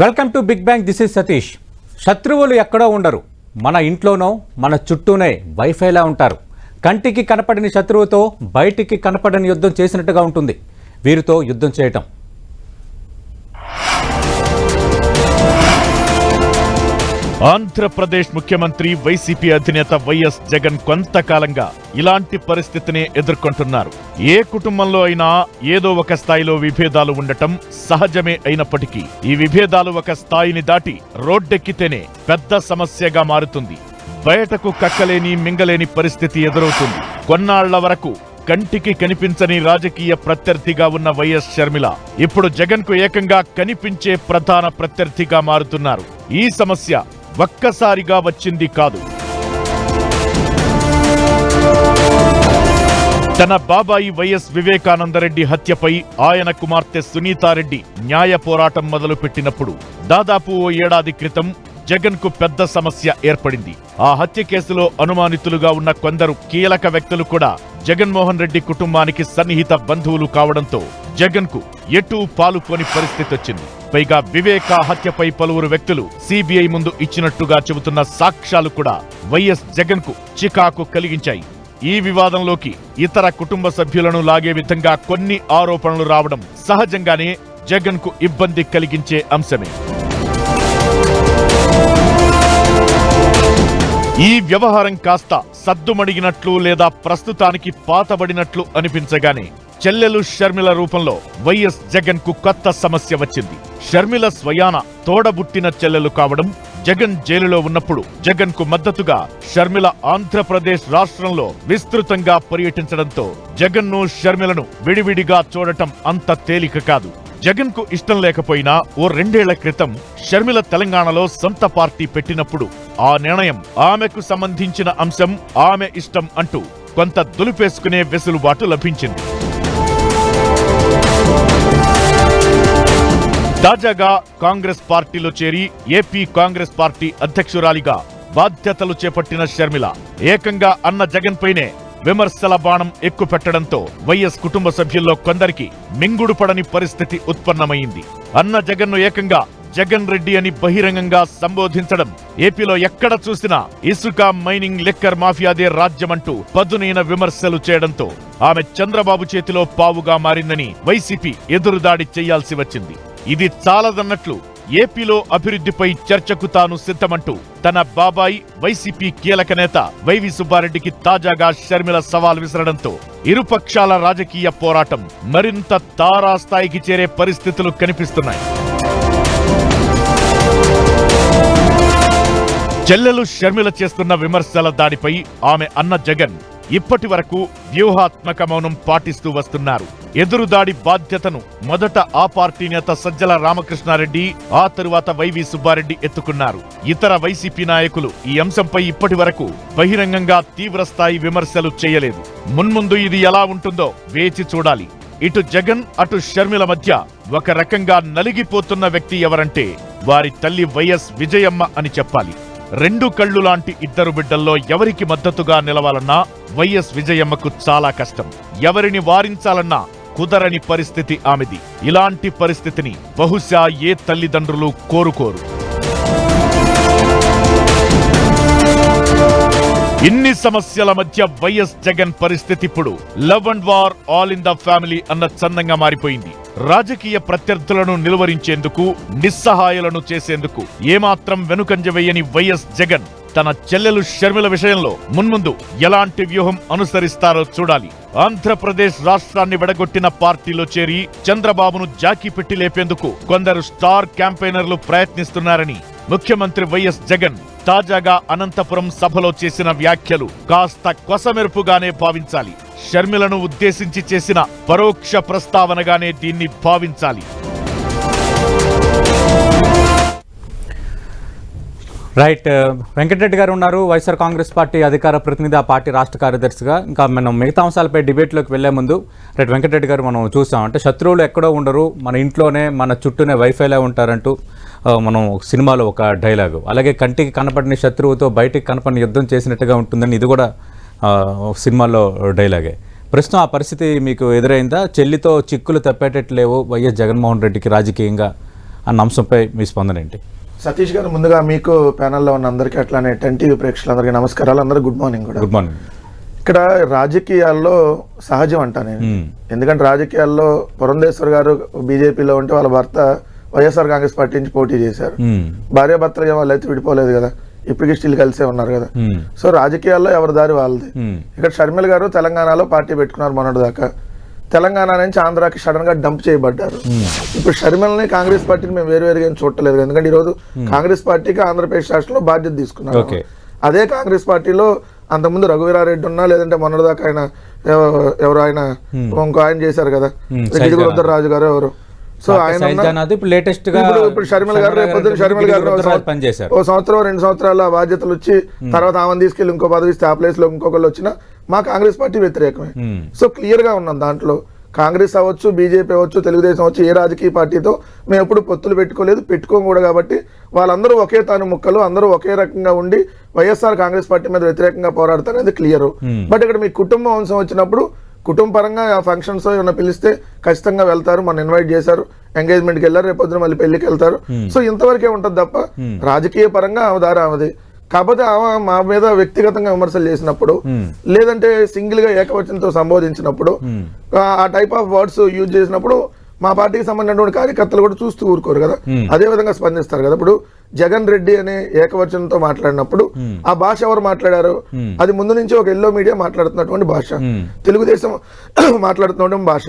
Welcome to big bang this is Satish. శత్రువులు ఎక్కడో ఉండరు. మన ఇంట్లోనో మన చుట్టూనే వైఫైలా ఉంటారు. కంటికి కనపడని శత్రువుతో బయటికి కనపడని యుద్ధం చేసినట్టుగా ఉంటుంది. వీరితో యుద్ధం చేయటం. ఆంధ్రప్రదేశ్ ముఖ్యమంత్రి వైసీపీ అధినేత వైఎస్ జగన్ కొంతకాలంగా ఇలాంటి పరిస్థితిని ఎదుర్కొంటున్నారు. ఏ కుటుంబంలో అయినా ఏదో ఒక స్థాయిలో విభేదాలు ఉండటం సహజమే అయినప్పటికీ ఈ విభేదాలు ఒక స్థాయిని దాటి రోడ్డెక్కితేనే పెద్ద సమస్యగా మారుతుంది. బయటకు కక్కలేని మింగలేని పరిస్థితి ఎదురవుతుంది. కొన్నాళ్ళ వరకు కంటికి కనిపించని రాజకీయ ప్రత్యర్థిగా ఉన్న వైఎస్ షర్మిల ఇప్పుడు జగన్కు ఏకంగా కనిపించే ప్రధాన ప్రత్యర్థిగా మారుతున్నారు. ఈ సమస్య ఒక్కసారిగా వచ్చింది కాదు. తన బాబాయి వైఎస్ వివేకానందరెడ్డి హత్యపై ఆయన కుమార్తె సునీతారెడ్డి న్యాయ పోరాటం మొదలుపెట్టినప్పుడు దాదాపు ఓ ఏడాది క్రితం జగన్కు పెద్ద సమస్య ఏర్పడింది. ఆ హత్య కేసులో అనుమానితులుగా ఉన్న కొందరు కీలక వ్యక్తులు కూడా జగన్మోహన్ రెడ్డి కుటుంబానికి సన్నిహిత బంధువులు కావడంతో జగన్కు ఎటూ పాలుకోని పరిస్థితి వచ్చింది. పైగా వివేక హత్యపై పలువురు వ్యక్తులు సిబిఐ ముందు ఇచ్చినట్టుగా చెబుతున్న సాక్ష్యాలు కూడా వైఎస్ జగన్కు చికాకు కలిగించాయి. ఈ వివాదంలోకి ఇతర కుటుంబ సభ్యులను లాగే విధంగా కొన్ని ఆరోపణలు రావడం సహజంగానే జగన్కు ఇబ్బంది కలిగించే అంశమే. ఈ వ్యవహారం కాస్త సద్దుమడిగినట్లు లేదా ప్రస్తుతానికి పాతబడినట్లు అనిపించగానే చెల్లెలు షర్మిల రూపంలో వైఎస్ జగన్కు కొత్త సమస్య వచ్చింది. షర్మిల స్వయాన తోడబుట్టిన చెల్లెలు కావడం జగన్ జైలులో ఉన్నప్పుడు జగన్కు మద్దతుగా షర్మిల ఆంధ్రప్రదేశ్ రాష్ట్రంలో విస్తృతంగా పర్యటించడంతో జగన్ను షర్మిలను విడివిడిగా చూడటం అంత తేలిక కాదు. జగన్కు ఇష్టం లేకపోయినా ఓ రెండేళ్ళ క్రితం షర్మిల తెలంగాణలో సొంత పార్టీ పెట్టినప్పుడు ఆ నిర్ణయం ఆమెకు సంబంధించిన అంశం ఆమె ఇష్టం అంటూ కొంత దులిపేసుకునే వెసులుబాటు లభించింది. తాజాగా కాంగ్రెస్ పార్టీలో చేరి ఏపీ కాంగ్రెస్ పార్టీ అధ్యక్షురాలిగా బాధ్యతలు చేపట్టిన షర్మిల ఏకంగా అన్న జగన్ పైనే విమర్శల బాణం ఎక్కుపెట్టడంతో వైఎస్ కుటుంబ సభ్యుల్లో కొందరికి మింగుడు పడని పరిస్థితి ఉత్పన్నమైంది. అన్న జగన్ను ఏకంగా జగన్ రెడ్డి అని బహిరంగంగా సంబోధించడం ఏపీలో ఎక్కడ చూసినా ఇసుక మైనింగ్ లిక్కర్ మాఫియాదే రాజ్యమంటూ పదునైన విమర్శలు చేయడంతో ఆమె చంద్రబాబు చేతిలో పావుగా మారిందని వైసీపీ ఎదురుదాడి చేయాల్సి వచ్చింది. ఇది చాలదన్నట్లు ఏపీలో అభివృద్ధిపై చర్చకు తాను సిద్ధమంటూ తన బాబాయ్ వైసీపీ కీలక నేత వైవి సుబ్బారెడ్డికి తాజాగా షర్మిల సవాల్ విసరడంతో ఇరుపక్షాల రాజకీయ పోరాటం మరింత తారాస్థాయికి చేరే పరిస్థితులు కనిపిస్తున్నాయి. చెల్లెలు షర్మిల చేస్తున్న విమర్శల దాడిపై ఆమె అన్న జగన్ ఇప్పటి వరకు వ్యూహాత్మక మౌనం పాటిస్తూ వస్తున్నారు. ఎదురుదాడి బాధ్యతను మొదట ఆ పార్టీ నేత సజ్జల రామకృష్ణారెడ్డి ఆ తరువాత వైవి సుబ్బారెడ్డి ఎత్తుకున్నారు. ఇతర వైసీపీ నాయకులు ఈ అంశంపై ఇప్పటి వరకు బహిరంగంగా తీవ్రస్థాయి విమర్శలు చేయలేదు. మున్ముందు ఇది ఎలా ఉంటుందో వేచి చూడాలి. ఇటు జగన్ అటు షర్మిల మధ్య ఒక రకంగా నలిగిపోతున్న వ్యక్తి ఎవరంటే వారి తల్లి వైఎస్ విజయమ్మ అని చెప్పాలి. రెండు కళ్ళు లాంటి ఇద్దరు బిడ్డల్లో ఎవరికి మద్దతుగా నిలవాలన్నా వైఎస్ విజయమ్మకు చాలా కష్టం. ఎవరిని వారించాలన్నా కుదరని పరిస్థితి ఆమెది. ఇలాంటి పరిస్థితిని బహుశా ఏ తల్లిదండ్రులు కోరుకోరు. ఇన్ని సమస్యల మధ్య వైఎస్ జగన్ పరిస్థితి ఇప్పుడు love and war all in the family అన్న చందంగా మారిపోయింది. రాజకీయ ప్రత్యర్థులను నిలువరించేందుకు నిస్సహాయలను చేసేందుకు ఏమాత్రం వెనుకంజ వేయని వైఎస్ జగన్. తన చెల్లెలు షర్మిల విషయంలో మున్ముందు ఎలాంటి వ్యూహం అనుసరిస్తారో చూడాలి. ఆంధ్రప్రదేశ్ రాష్ట్రాన్ని విడగొట్టిన పార్టీలో చేరి చంద్రబాబును జాకీ పెట్టి లేపేందుకు కొందరు స్టార్ క్యాంపెయినర్లు ప్రయత్నిస్తున్నారని ముఖ్యమంత్రి వైఎస్ జగన్ తాజాగా అనంతపురం సభలో చేసిన వ్యాఖ్యలు కాస్త కొసమెరుపుగానే భావించాలి. షర్మిలను ఉద్దేశించి చేసిన పరోక్ష ప్రస్తావనగానే దీన్ని భావించాలి. రైట్ uh, వెంకటరెడ్డి గారు ఉన్నారు. వైఎస్ఆర్ కాంగ్రెస్ పార్టీ అధికార ప్రతినిధి ఆ పార్టీ రాష్ట్ర కార్యదర్శిగా. ఇంకా మనం మిగతా అంశాలపై డిబేట్లోకి వెళ్ళే ముందు రైట్ వెంకటరెడ్డి గారు మనం చూసాం. అంటే శత్రువులు ఎక్కడో ఉండరు. మన ఇంట్లోనే మన చుట్టూనే వైఫైలా ఉంటారంటూ మనం సినిమాలో ఒక డైలాగు. అలాగే కంటికి కనపడిన శత్రువుతో బయటికి కనపడిన యుద్ధం చేసినట్టుగా ఉంటుందని ఇది కూడా సినిమాలో డైలాగే. ప్రస్తుతం ఆ పరిస్థితి మీకు ఎదురైందా? చెల్లితో చిక్కులు తప్పేటట్లేవు వైఎస్ జగన్మోహన్ రెడ్డికి రాజకీయంగా అన్న అంశంపై మీ స్పందన ఏంటి? సతీష్ గారు ముందుగా మీకు ప్యానల్లో ఉన్న అందరికీ అట్లానే టెన్ టీవీ ప్రేక్షకులందరికీ నమస్కారాలు. అందరూ గుడ్ మార్నింగ్ కూడా. Good morning. ఇక్కడ రాజకీయాల్లో సహజం అంటా నేను. ఎందుకంటే రాజకీయాల్లో పురంధేశ్వర్ గారు బీజేపీలో ఉంటే వాళ్ళ భర్త వైఎస్ఆర్ కాంగ్రెస్ పార్టీ నుంచి పోటీ చేశారు. భార్య భర్తలు వాళ్ళు అయితే విడిపోలేదు కదా. ఇప్పటికీ స్టిల్ కలిసే ఉన్నారు కదా. సో రాజకీయాల్లో ఎవరి దారి వాళ్ళది. ఇక్కడ షర్మిల గారు తెలంగాణలో పార్టీ పెట్టుకున్నారు మొన్నటి దాకా తెలంగాణ నుంచి ఆంధ్రాకి సడన్గా డంప్ చేయబడ్డారు. ఇప్పుడు షర్మిలని కాంగ్రెస్ పార్టీని మేము వేరు వేరుగా ఏం చూడలేదు ఎందుకంటే ఈరోజు కాంగ్రెస్ పార్టీకి ఆంధ్రప్రదేశ్ రాష్ట్రంలో బాధ్యత తీసుకున్నారు. అదే కాంగ్రెస్ పార్టీలో అంతకుముందు రఘువీరారెడ్డి ఉన్నా లేదంటే మొన్నటి దాకా ఆయన ఎవ- ఎవరు ఆయన ఇంకో ఆయన చేశారు కదా. Hmm, రాజు గారు ఎవరు? సో ఆయన ఇప్పుడు లేటెస్ట్గా ఇప్పుడు షర్మిల గారు రేపు షర్మిల గారు ఓ సంవత్సరం రెండు సంవత్సరాలు బాధ్యతలు వచ్చి తర్వాత ఆమెను తీసుకెళ్ళి ఇంకో పదవి ఇస్తే ఆ ప్లేస్లో ఇంకొకళ్ళు వచ్చినా మా కాంగ్రెస్ పార్టీ వ్యతిరేకమే. మ్మ్. సో క్లియర్గా ఉన్నాం దాంట్లో. కాంగ్రెస్ అవ్వచ్చు బీజేపీ అవ్వచ్చు తెలుగుదేశం అవ్వచ్చు ఏ రాజకీయ పార్టీతో మేము ఎప్పుడు పొత్తులు పెట్టుకోలేదు పెట్టుకోం కూడా కాబట్టి వాళ్ళందరూ ఒకే తాను ముక్కలు అందరూ ఒకే రకంగా ఉండి వైఎస్ఆర్ కాంగ్రెస్ పార్టీ మీద వ్యతిరేకంగా పోరాడతారు అనేది క్లియర్ Hmm. బట్ ఇక్కడ మీ కుటుంబం అంశం వచ్చినప్పుడు కుటుంబ పరంగా ఆ ఫంక్షన్స్ ఏమైనా పిలిస్తే ఖచ్చితంగా వెళ్తారు. మన ఇన్వైట్ చేశారు. ఎంగేజ్మెంట్కి వెళ్ళారు. రేపు పొద్దున మళ్ళీ పెళ్ళికి వెళ్తారు. సో ఇంతవరకే ఉంటుంది తప్ప రాజకీయ పరంగా ఆమె దారి ఆమెది. కాకపోతే ఆమె మా మీద వ్యక్తిగతంగా విమర్శలు చేసినప్పుడు మ్మ్. లేదంటే సింగిల్గా ఏకవచనంతో సంబోధించినప్పుడు మ్మ్. ఆ- టైప్ ఆఫ్ వర్డ్స్ యూజ్ చేసినప్పుడు మా పార్టీకి సంబంధించినటువంటి కార్యకర్తలు కూడా చూస్తూ ఊరుకోరు కదా మ్మ్. అదే విధంగా స్పందిస్తారు కదా ఇప్పుడు జగన్ రెడ్డి అనే ఏకవచనంతో మాట్లాడినప్పుడు ఆ భాష ఎవరు మాట్లాడారు? మ్మ్. అది ముందు నుంచి ఒక ఎల్లో మీడియా మాట్లాడుతున్నటువంటి భాష. మ్మ్. తెలుగుదేశం మాట్లాడుతున్నటువంటి భాష.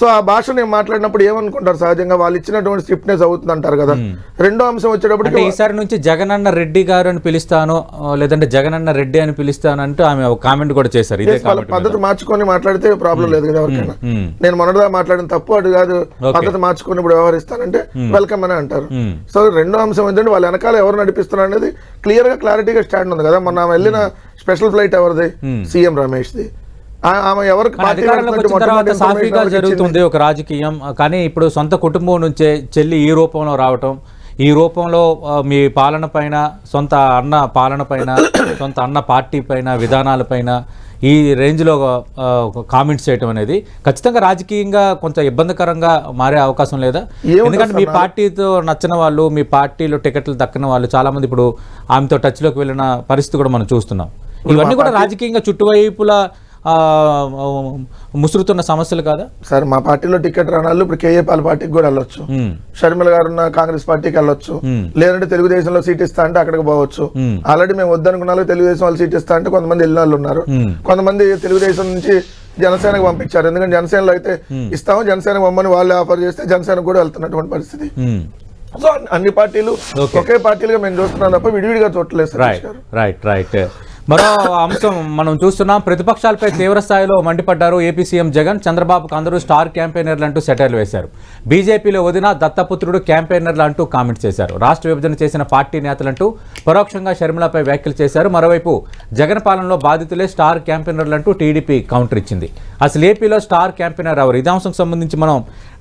సో ఆ భాష నేను మాట్లాడినప్పుడు ఏమనుకుంటారు? సహజంగా వాళ్ళు ఇచ్చినటువంటి స్ట్రిప్ట్నెస్ అవుతుంది అంటారు కదా రెండో అంశం అంటే వచ్చేటప్పటికి ఈసారి నుంచి జగనన్న రెడ్డి గారు అని పిలుస్తాను లేదంటే జగనన్న రెడ్డి అని పిలుస్తాను అంటూ ఆమె ఒక కామెంట్ కూడా చేశారు. పద్ధతి మార్చుకొని మాట్లాడితే ప్రాబ్లం లేదు కదా ఎవరికైనా. నేను మొన్నటిదా మాట్లాడిన తప్పు అది కాదు. పద్ధతి మార్చుకొని ఇప్పుడు వ్యవహరిస్తానంటే వెల్కమ్ అని అంటారు. సో రెండో అంశం ఏంటంటే వాళ్ళ వెనకాల ఎవరు నడిపిస్తున్నారు అనేది క్లియర్గా క్లారిటీగా స్టాండ్ ఉంది కదా. మొన్న వెళ్ళిన స్పెషల్ ఫ్లైట్ ఎవరిది? సీఎం రమేష్ ది ఆ- ఆమె ఎవరికి సాఫీగా? జరుగుతుంది ఒక రాజకీయం. కానీ ఇప్పుడు సొంత కుటుంబం నుంచే చెల్లి ఈ రూపంలో రావటం ఈ రూపంలో మీ పాలన పైన సొంత అన్న పాలన పైన సొంత అన్న పార్టీ పైన విధానాలపైన ఈ రేంజ్లో కామెంట్స్ చేయటం అనేది ఖచ్చితంగా రాజకీయంగా కొంత ఇబ్బందికరంగా మారే అవకాశం లేదా ఎందుకంటే మీ? పార్టీతో నచ్చిన వాళ్ళు మీ పార్టీలో టికెట్లు దక్కిన వాళ్ళు చాలా మంది ఇప్పుడు ఆమెతో టచ్లోకి వెళ్ళిన పరిస్థితి కూడా మనం చూస్తున్నాం ఇవన్నీ కూడా రాజకీయంగా చుట్టువైపులా ముసురుతున్న సమస్యలు కాదా? సరే మా పార్టీలో టికెట్ రానాళ్ళు ఇప్పుడు కేఏ పాల్ పార్టీకి కూడా వెళ్ళొచ్చు. షర్మిల గారు ఉన్న కాంగ్రెస్ పార్టీకి వెళ్ళొచ్చు. లేదంటే తెలుగుదేశంలో సీట్ ఇస్తా అంటే అక్కడికి పోవచ్చు. ఆల్రెడీ మేము వద్దనుకున్న వాళ్ళు తెలుగుదేశం వాళ్ళు సీట్ ఇస్తా అంటే కొంతమంది వెళ్ళిన వాళ్ళు ఉన్నారు. కొంతమంది తెలుగుదేశం నుంచి జనసేనకు పంపించారు. ఎందుకంటే జనసేనలో అయితే ఇస్తాము జనసేనకు పంపని వాళ్ళు ఆఫర్ చేస్తే జనసేనకు కూడా వెళ్తున్నటువంటి పరిస్థితి. సో అన్ని- పార్టీలు. ఒకే పార్టీలుగా మేము చూస్తున్నాం తప్ప విడివిడిగా చూడలేదు రైట్ రైట్ రైట్ మరో అంశం మనం చూస్తున్నాం. ప్రతిపక్షాలపై తీవ్ర స్థాయిలో మండిపడ్డారు ఏపీ సీఎం జగన్. చంద్రబాబుకు అందరూ స్టార్ క్యాంపెయినర్లు అంటూ సెటైర్లు వేశారు. బీజేపీలో వదిన దత్తపుత్రుడు క్యాంపెయినర్లు అంటూ కామెంట్స్ చేశారు. రాష్ట్ర విభజన చేసిన పార్టీ నేతలంటూ పరోక్షంగా షర్మిలపై వ్యాఖ్యలు చేశారు. మరోవైపు జగన్ పాలనలో బాధితులే స్టార్ క్యాంపెయినర్లు అంటూ టీడీపీ కౌంటర్ ఇచ్చింది. అసలు ఏపీలో స్టార్ క్యాంపెయినర్ ఎవరు? ఇదే అంశం సంబంధించి మనం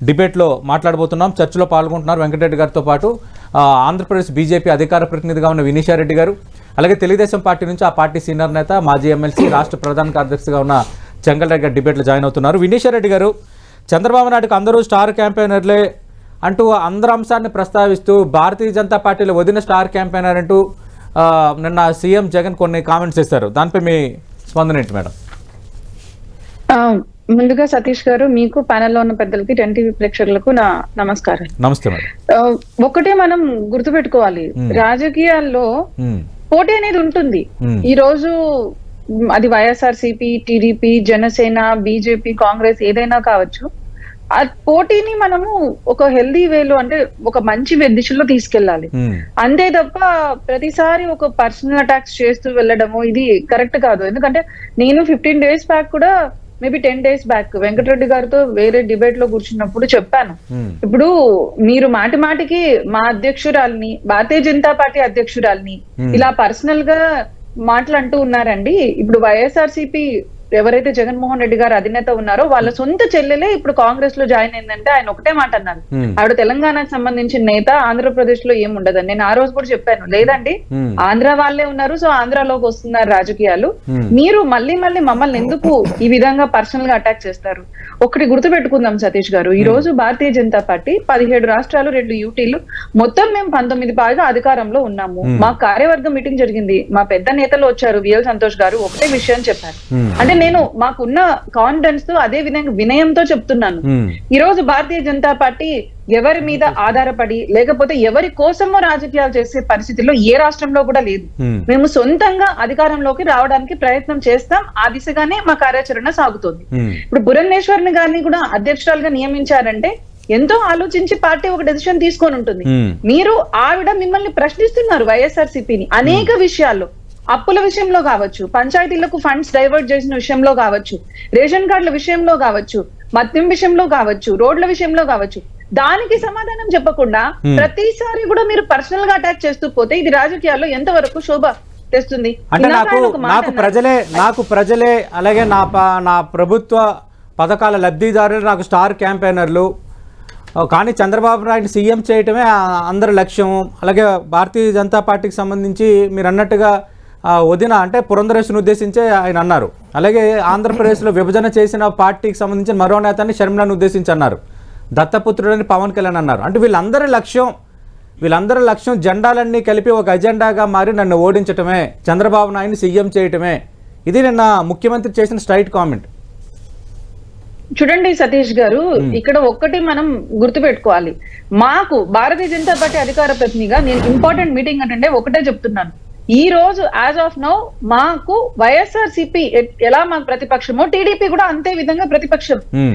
డిబేట్లో మాట్లాడబోతున్నాం. చర్చలో పాల్గొంటున్నారు వెంకటరెడ్డి గారితో పాటు ఆంధ్రప్రదేశ్ బీజేపీ అధికార ప్రతినిధిగా ఉన్న వినీషారెడ్డి గారు. అలాగే తెలుగుదేశం పార్టీ నుంచి ఆ పార్టీ సీనియర్ నేత మాజీ ఎమ్మెల్సీ రాష్ట్ర ప్రధాన కార్యదర్శిగా ఉన్న చెంగల్రెడ్డి గారు డిబేట్లో జాయిన్ అవుతున్నారు. వినీషారెడ్డి గారు చంద్రబాబు నాయుడుకు అందరూ స్టార్ క్యాంపెయినర్లే అంటూ అందరు అంశాన్ని ప్రస్తావిస్తూ భారతీయ జనతా పార్టీలో వదిన స్టార్ క్యాంపెయినర్ అంటూ నిన్న సీఎం జగన్ కొన్ని కామెంట్స్ చేశారు. దానిపై మీ స్పందన ఏంటి మేడం? ముందుగా సతీష్ గారు మీకు ప్యానెల్లో ఉన్న పెద్దలకి టెన్ టీవీ ప్రేక్షకులకు నా నమస్కారం. నమస్తే ఒకటే మనం గుర్తుపెట్టుకోవాలి. రాజకీయాల్లో పోటీ అనేది ఉంటుంది. ఈ రోజు అది YSR CP TDP Janasena BJP Congress ఏదైనా కావచ్చు ఆ పోటీని మనము ఒక హెల్దీ వేలో అంటే ఒక మంచి దిశలో తీసుకెళ్ళాలి. అంతే తప్ప ప్రతిసారి ఒక పర్సనల్ అటాక్స్ చేస్తూ వెళ్ళడము ఇది కరెక్ట్ కాదు. ఎందుకంటే నేను ఫిఫ్టీన్ డేస్ బ్యాక్ కూడా maybe ten days back Venkatareddy గారితో వేరే డిబేట్లో కూర్చున్నప్పుడు చెప్పాను. ఉమ్, ఇప్పుడు మీరు మాటి మాటికి మా అధ్యక్షురాల్ని భారతీయ జనతా పార్టీ అధ్యక్షురాల్ని ఇలా పర్సనల్గా మాటలు అంటూ ఉన్నారండి. ఇప్పుడు వైఎస్ఆర్సీపీ ఎవరైతే జగన్మోహన్ రెడ్డి గారు అధినేత ఉన్నారో వాళ్ళ సొంత చెల్లెలే ఇప్పుడు కాంగ్రెస్లో జాయిన్ అయిందంటే ఆయన ఒకటే మాట అన్నారు. Hmm. ఆవిడ తెలంగాణకు సంబంధించిన నేత ఆంధ్రప్రదేశ్లో ఏం ఉండదని నేను ఆ రోజు కూడా చెప్పాను. లేదండి Hmm. ఆంధ్ర వాళ్ళే ఉన్నారు సో ఆంధ్రాలోకి వస్తున్నారు రాజకీయాలు. Hmm. మీరు మళ్ళీ మళ్ళీ మమ్మల్ని ఎందుకు ఈ విధంగా పర్సనల్గా అటాక్ చేస్తారు? ఒకటి గుర్తు పెట్టుకుందాం సతీష్ గారు. ఈ రోజు భారతీయ జనతా పార్టీ పదిహేడు రాష్ట్రాలు రెండు యూటీలు మొత్తం మేము పంతొమ్మిది పాగా అధికారంలో ఉన్నాము. మా కార్యవర్గ మీటింగ్ జరిగింది. మా పెద్ద నేతలు వచ్చారు. విఎల్ సంతోష్ గారు. ఒకటే విషయం చెప్పారు. Hmm. అంటే నేను మాకున్న కాన్ఫిడెన్స్తో అదే విధంగా వినయంతో చెప్తున్నాను. ఈ రోజు భారతీయ జనతా పార్టీ ఎవరి మీద ఆధారపడి లేకపోతే ఎవరి కోసమో రాజకీయాలు చేసే పరిస్థితిలో ఏ రాష్ట్రంలో కూడా లేదు. మేము సొంతంగా అధికారంలోకి రావడానికి ప్రయత్నం చేస్తాం ఆ దిశగానే మా కార్యాచరణ సాగుతోంది. ఇప్పుడు బురన్నేశ్వరిని గారిని కూడా అధ్యక్షురాలుగా నియమించారంటే ఎంతో ఆలోచించి పార్టీ ఒక డెసిషన్ తీసుకొని ఉంటుంది. మీరు ఆవిడ మిమ్మల్ని ప్రశ్నిస్తున్నారు వైఎస్ఆర్ సిపిని అనేక విషయాల్లో అప్పుల విషయంలో కావచ్చు పంచాయతీలకు ఫండ్స్ డైవర్ట్ చేసిన విషయంలో కావచ్చు రేషన్ కార్డుల విషయంలో కావచ్చు మద్యం విషయంలో కావచ్చు రోడ్ల విషయంలో కావచ్చు దానికి సమాధానం చెప్పకుండా. ప్రతిసారి కూడా మీరు పర్సనల్గా అటాక్ చేస్తూ పోతే ఇది రాజకీయాల్లో ఎంతవరకు శోభ తెస్తుంది అంటే నాకు నాకు. ప్రజలే నాకు ప్రజలే అలాగే నా నా ప్రభుత్వ పథకాల లబ్ధిదారులు నాకు స్టార్ క్యాంపెయినర్లు కానీ చంద్రబాబు నాయుడు సీఎం చేయటమే అందరి లక్ష్యం అలాగే భారతీయ జనతా పార్టీకి సంబంధించి మీరు అన్నట్టుగా వదిన అంటే పురంధరేశ్వరిని ఉద్దేశించే ఆయన అన్నారు. అలాగే ఆంధ్రప్రదేశ్లో విభజన చేసిన పార్టీకి సంబంధించిన మరో నేతని షర్మిలను ఉద్దేశించి అన్నారు దత్తపుత్రుడని పవన్ కళ్యాణ్ అన్నారు. అంటే వీళ్ళందరి లక్ష్యం వీళ్ళందరి లక్ష్యం జెండాలన్నీ కలిపి ఒక ఎజెండాగా మారి నన్ను ఓడించటమే చంద్రబాబు నాయుడిని సీఎం చేయటమే. ఇది నిన్న ముఖ్యమంత్రి చేసిన స్ట్రైట్ కామెంట్. చూడండి సతీష్ గారు ఇక్కడ ఒక్కటి మనం గుర్తుపెట్టుకోవాలి. మాకు భారతీయ జనతా పార్టీ అధికార ప్రతినిధిగా నేను ఇంపార్టెంట్ మీటింగ్ అంటే ఒకటే చెప్తున్నాను. ఈ రోజు యాజ్ ఆఫ్ నౌ మాకు వైఎస్ఆర్ సిపి ఎలా మాకు ప్రతిపక్షమో టీడీపీ కూడా అంతే విధంగా ప్రతిపక్షం మ్మ్.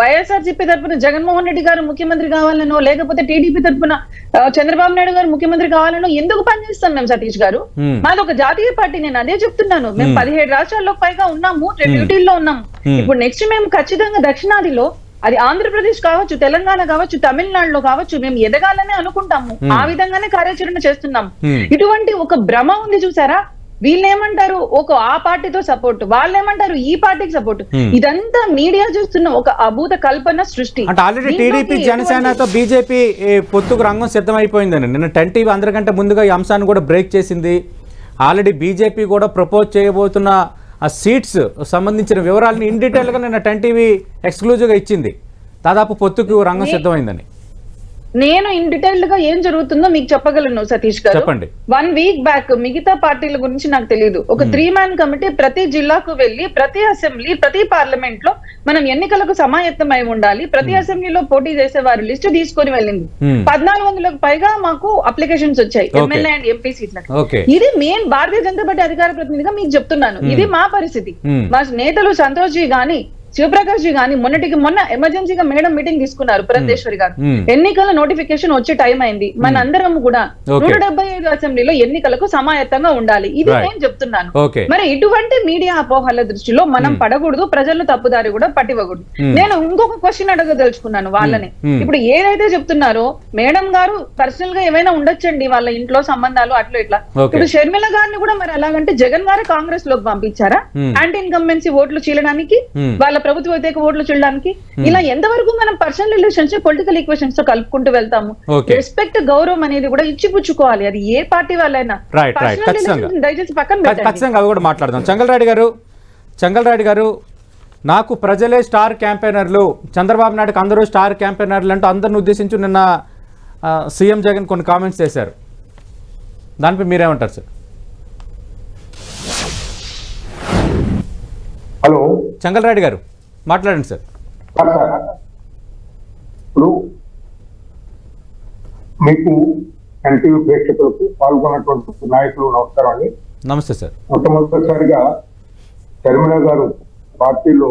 వైఎస్ఆర్ సిపి తరపున జగన్మోహన్ రెడ్డి గారు ముఖ్యమంత్రి కావాలనో లేకపోతే టీడీపీ తరపున ఆ, చంద్రబాబు నాయుడు గారు ముఖ్యమంత్రి కావాలనో ఎందుకు పనిచేస్తాం మేము సతీష్ గారు. మాది ఒక జాతీయ పార్టీ నేను అదే చెప్తున్నాను మేము పదిహేడు రాష్ట్రాల్లో పైగా ఉన్నాము రెండు డ్యూటీల్లో ఉన్నాము. ఇప్పుడు నెక్స్ట్ మేము ఖచ్చితంగా దక్షిణాదిలో అది ఆంధ్రప్రదేశ్ కావచ్చు తెలంగాణ కావచ్చు తమిళనాడులో కావచ్చు మేము ఎదగాలని అనుకుంటాము. ఆ విధంగానే కార్యాచరణ చేస్తున్నాం. ఇటువంటి ఒక భ్రమ ఉంది చూసారా? వీళ్ళేమంటారు? ఒక ఆ పార్టీతో సపోర్ట్ వాళ్ళేమంటారు? ఈ పార్టీకి సపోర్ట్. ఇదంతా మీడియా చూస్తున్న ఒక అభూత కల్పన సృష్టి. అంటే ఆల్రెడీ టీడీపీ జనసేనతో బీజేపీ పొత్తుకు రంగం సిద్ధమైపోయిందని. నిన్న టెన్ టీవీ అందరికంటే ముందుగా ఈ అంశాన్ని కూడా బ్రేక్ చేసింది. ఆల్రెడీ బీజేపీ కూడా ప్రపోజ్ చేయబోతున్న ఆ సీట్స్ సంబంధించిన వివరాలని ఇన్ డీటెయిల్గా నిన్న టెన్ టీవీ ఎక్స్క్లూజివ్గా ఇచ్చింది. దాదాపు పొత్తుకు రంగం సిద్ధమైందని. నేను ఇన్ డీటెయిల్డ్గా ఏం జరుగుతుందో మీకు చెప్పగలను సతీష్ గారు. చెప్పండి. వన్ వీక్ బ్యాక్ మిగతా పార్టీల గురించి నాకు తెలియదు ఒక త్రీ మ్యాన్ కమిటీ ప్రతి జిల్లాకు వెళ్ళి ప్రతి అసెంబ్లీ ప్రతి పార్లమెంట్లో మనం ఎన్నికలకు సమాయత్తమై ఉండాలి. ప్రతి అసెంబ్లీలో పోటీ చేసే వారి లిస్టు తీసుకొని వెళ్ళింది. Hmm. పద్నాలుగు వందలకు పైగా మాకు అప్లికేషన్స్ వచ్చాయి. ఎమ్మెల్యే అండ్ ఎంపీ సీట్లకు ఇది మెయిన్ భారతీయ జనతా పార్టీ అధికార ప్రతినిధిగా మీకు చెప్తున్నాను. ఇది మా పరిస్థితి. Hmm. మా నేతలు సంతోష్ జీ గాని శివప్రకాష్ జీ గాని మొన్నటికి మొన్న ఎమర్జెన్సీగా మేడం మీటింగ్ తీసుకున్నారు పురంధేశ్వరి గారు. ఎన్నికల నోటిఫికేషన్ వచ్చే టైం అయింది మన అందరం కూడా. నూట డెబ్బై ఐదు అసెంబ్లీలో ఎన్నికలకు సమాయత్తంగా ఉండాలి ఇది. నేను చెప్తున్నాను మరి ఇటువంటి మీడియా అపోహల దృష్టిలో మనం పడకూడదు ప్రజలను తప్పుదారి కూడా పట్టివ్వకూడదు. నేను ఇంకొక క్వశ్చన్ అడగదలుచుకున్నాను వాళ్ళని. ఇప్పుడు ఏదైతే చెప్తున్నారో మేడం గారు పర్సనల్గా ఏమైనా ఉండొచ్చండి వాళ్ళ ఇంట్లో సంబంధాలు అట్లా ఇట్లా. ఇప్పుడు షర్మిల గారిని కూడా మరి అలాగంటే జగన్ గారు కాంగ్రెస్లోకి పంపించారా. యాంటీ ఇన్కంబెన్సీ ఓట్లు చీలడానికి. వాళ్ళ ప్రభుత్వ వ్యతిరేక ఓట్లు చీలడానికి ఇలా ఎంతవరకు మనం పర్సనల్ రిలేషన్స్ పొలిటికల్ ఈక్వేషన్స్తో కలుపుకుంటూ వెళ్తాము. రెస్పెక్ట్ గౌరవం అనేది కూడా ఇచ్చిపుచ్చుకోవాలి. అది ఏ పార్టీ వాళ్ళైనా. దయచేసి పక్కన ఖచ్చితంగా అవి కూడా మాట్లాడదాం. గారు చంగల్రాయుడు గారు నాకు ప్రజలే స్టార్ క్యాంపెయినర్లు. చంద్రబాబు నాయుడుకి అందరూ స్టార్ క్యాంపెయినర్లు అంటూ అందరిని ఉద్దేశించి నిన్న సీఎం జగన్ కొన్ని కామెంట్స్ చేశారు. దానిపై మీరేమంటారు సార్? హలో. చంగల్రాయుడు గారు. మాట్లాడండి సార్. ఇప్పుడు మీకు ఎన్టీవీ ప్రేక్షకులకు పాల్గొన్నటువంటి నాయకులు నమస్కారం అండి నమస్తే సార్. మొట్టమొదటిసారిగా శర్మిల గారు పార్టీలో